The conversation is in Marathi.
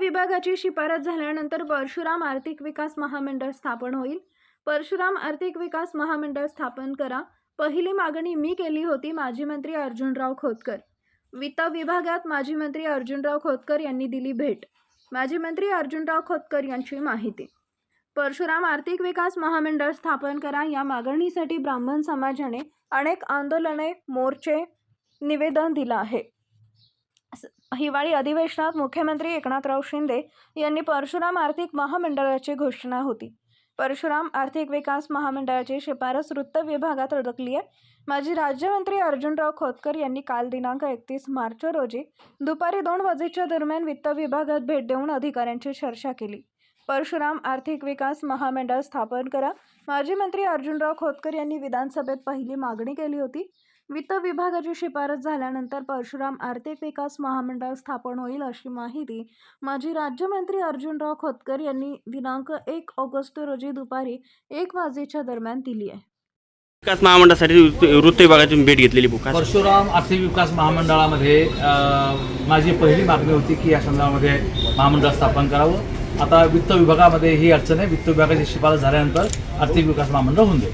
विभागाची शिफारस झाल्यानंतर परशुराम आर्थिक विकास महामंडळ स्थापन होईल. परशुराम आर्थिक विकास महामंडळ स्थापन करा. पहिली मागणी मी केली होती माजी मंत्री अर्जुनराव खोतकर. वित्त विभागात माजी मंत्री अर्जुनराव खोतकर यांनी दिली भेट. माजी मंत्री अर्जुनराव खोतकर यांची माहिती. परशुराम आर्थिक विकास महामंडळ स्थापन करा या मागणीसाठी ब्राह्मण समाजाने अनेक आंदोलने मोर्चे निवेदन दिलं आहे. हिवाळी अधिवेशनात मुख्यमंत्री एकनाथराव शिंदे यांनी परशुराम आर्थिक महामंडळाची घोषणा होती. परशुराम आर्थिक विकास महामंडळाची शिफारस वृत्त विभागात अडकली आहे. माजी राज्यमंत्री अर्जुनराव खोतकर यांनी काल दिनांक एकतीस मार्च रोजी दुपारी दोन वाजेच्या दरम्यान वित्त विभागात भेट देऊन अधिकाऱ्यांची चर्चा केली. परशुराम आर्थिक विकास महामंडळ स्थापन करा. माजी मंत्री अर्जुनराव खोतकर यांनी विधानसभेत पहिली मागणी केली होती. वित्त विभागाची शिफारस झाल्यानंतर परशुराम आर्थिक विकास महामंडळ स्थापन होईल अशी माहिती माजी राज्यमंत्री अर्जुनराव खोतकर यांनी दिनांक एक ऑगस्ट रोजी दुपारी एक वाजेच्या दरम्यान दिली आहे. विकास महामंडळासाठी वृत्त विभागाची भेट घेतलेली बुक परशुराम आर्थिक विकास महामंडळामध्ये माझी पहिली मागणी होती की या संदर्भामध्ये महामंडळ स्थापन करावं. आता वित्त विभागामध्ये ही अडचण आहे. वित्त विभागाची शिफारस झाल्यानंतर आर्थिक विकास महामंडळ होऊन जाईल.